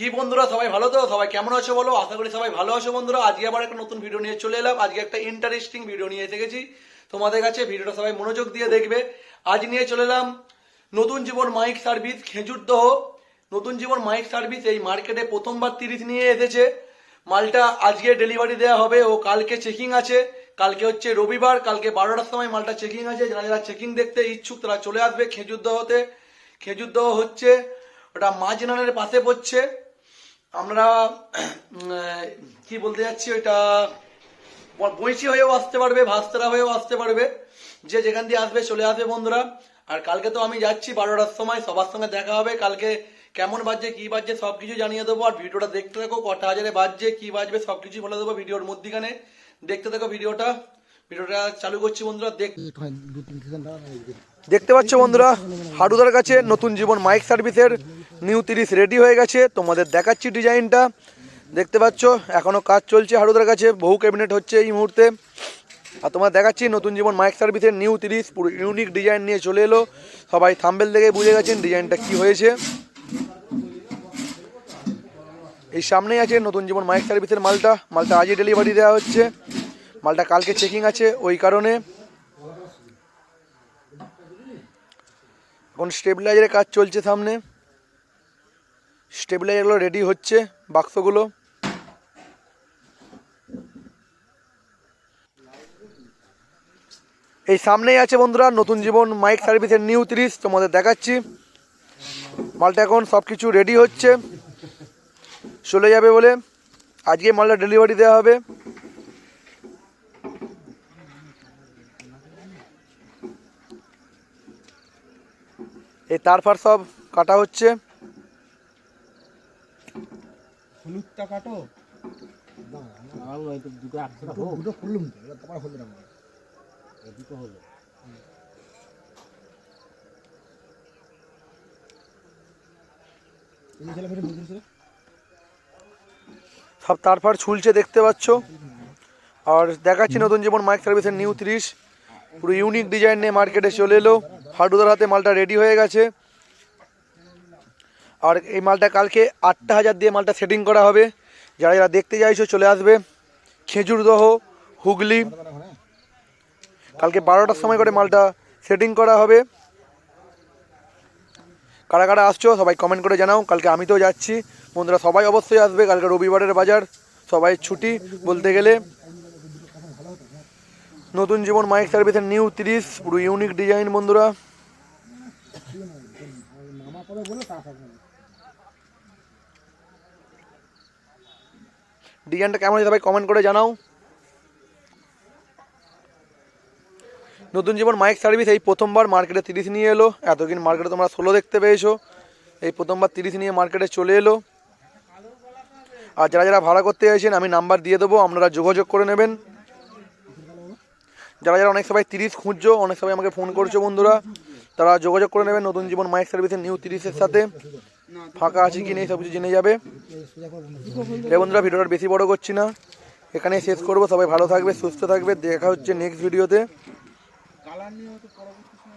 কি বন্ধুরা, সবাই ভালো তো? সবাই কেমন আছো বলো? আশা করি সবাই ভালো আছো বন্ধুরা। আজকে আবার একটা নতুন ভিডিও নিয়ে চলে এলাম। আজকে একটা ইন্টারেস্টিং ভিডিও নিয়ে এসে গেছি তোমাদের কাছে ভিডিওটা সবাই মনোযোগ দিয়ে দেখবে। আজ নিয়ে চলে এলাম নতুন জীবন মাইক সার্ভিস খেজুরদহ নতুন জীবন মাইক সার্ভিস এই মার্কেটে প্রথমবার তিরিশ নিয়ে এসেছে। মালটা আজকে ডেলিভারি দেওয়া হবে। ও কালকে চেকিং আছে। কালকে হচ্ছে রবিবার, কালকে বারোটার সময় মালটা চেকিং আছে। যারা যারা চেকিং দেখতে ইচ্ছুক, তারা চলে আসবে খেজুরদহতে খেজুরদহ হচ্ছে ওটা মাঝনানের পাশে পড়ছে। আমরা কি বলতে যাচ্ছি ওইটা বইচি হয়েও আসতে পারবে ভাস্তারা হয়েও আসতে পারবে। যে যেখান দিয়ে আসবে চলে আসবে বন্ধুরা। আর কালকে তো আমি যাচ্ছি বারোটার সময়, সবার সঙ্গে দেখা হবে। কালকে কেমন বাজছে, কি বাজছে সব কিছু জানিয়ে দেবো। আর ভিডিওটা দেখতে থাকো, কটা হাজারে বাজছে, কি বাজবে সব কিছু বলে দেবো ভিডিওর মধ্যিখানে। দেখতে থাকো ভিডিওটা। ভিডিওটা চালু করছি বন্ধুরা, দেখ দেখতে পাচ্ছ বন্ধুরা হাডুদার কাছে নতুন জীবন মাইক সার্ভিসের নিউ তিরিশ রেডি হয়ে গেছে। তোমাদের দেখাচ্ছি ডিজাইনটা। দেখতে পাচ্ছ এখনও কাজ চলছে হাডুদার কাছে। বহু ক্যাবিনেট হচ্ছে এই মুহূর্তে। আর তোমার দেখাচ্ছি, নতুন জীবন মাইক সার্ভিসের নিউ তিরিশ, পুরো ইউনিক ডিজাইন নিয়ে চলে এলো। সবাই থাম্বেল দেখে বুঝে গেছেন ডিজাইনটা কি হয়েছে। এই সামনেই আছে নতুন জীবন মাইক সার্ভিসের মালটা। মালটা আজই ডেলিভারি দেওয়া হচ্ছে। মালটা কালকে চেকিং আছে ওই কারণে। এখন স্টেবিলাইজারের কাজ চলছে সামনে। স্টেবিলাইজারগুলো রেডি হচ্ছে, বাক্সগুলো। এই সামনেই আছে বন্ধুরা, নতুন জীবন মাইক সার্ভিসের নিউ তিরিশ তোমাদের দেখাচ্ছি। মালটা এখন সব কিছু রেডি হচ্ছে। চলে যাবে বলে আজকে মালটা ডেলিভারি দেওয়া হবে। এই তার ফার সব কাটা হচ্ছে। হলুদটা কাটো। দুটো খুললুম তো এবার তোমার দুটো হলো। সব তার ফার ঝুলছে দেখতে পাচ্ছ। আর দেখাচ্ছি নতুন জীবন মাইক সার্ভিসের নিউ ত্রিশ। পুরো ইউনিক ডিজাইন নিয়ে মার্কেটে চলে এলো। হাডুদার হাতে মালটা রেডি হয়ে গেছে। আর এই মালটা কালকে আটটা হাজার দিয়ে মালটা সেটিং করা হবে। যারা যারা দেখতে চাইছো চলে আসবে। খেজুরদহ হুগলি। কালকে বারোটার সময় করে মালটা সেটিং করা হবে। কারা কারা আসছো সবাই কমেন্ট করে জানাও। কালকে আমি তো যাচ্ছি। বন্ধুরা সবাই অবশ্যই আসবে। কালকে রবিবারের বাজার। সবাই ছুটি বলতে গেলে। নতুন জীবন মাইক সার্ভিসের নিউ তিরিশ। পুরো ইউনিক ডিজাইন বন্ধুরা মামা করে বলে তা থাকবে ডিজাইনটা কেমন হয়েছে সবাই কমেন্ট করে জানাও। নতুন জীবন মাইক সার্ভিস এই প্রথমবার মার্কেটে তিরিশ নিয়ে এলো। এতদিন মার্কেটে তোমরা ষোলো দেখতে পেয়েছ। এই প্রথমবার তিরিশ নিয়ে মার্কেটে চলে এলো। আর যারা যারা ভাড়া করতে চাইছেন, আমি নাম্বার দিয়ে দেবো, আপনারা যোগাযোগ করে নেবেন। যারা যারা অনেক সবাই তিরিশ খুঁজছো, অনেক সবাই আমাকে ফোন করছ বন্ধুরা, তারা যোগাযোগ করে নেবেন নতুন জীবন মাইক সার্ভিসের নিউ তিরিশের সাথে। ফাঁকা আছে কি নেই সব কিছু জেনে যাবে। বন্ধুরা ভিডিওটা বেশি বড় করছি না। এখানে শেষ করব সবাই ভালো থাকবে সুস্থ থাকবে। দেখা হচ্ছে নেক্সট ভিডিওতে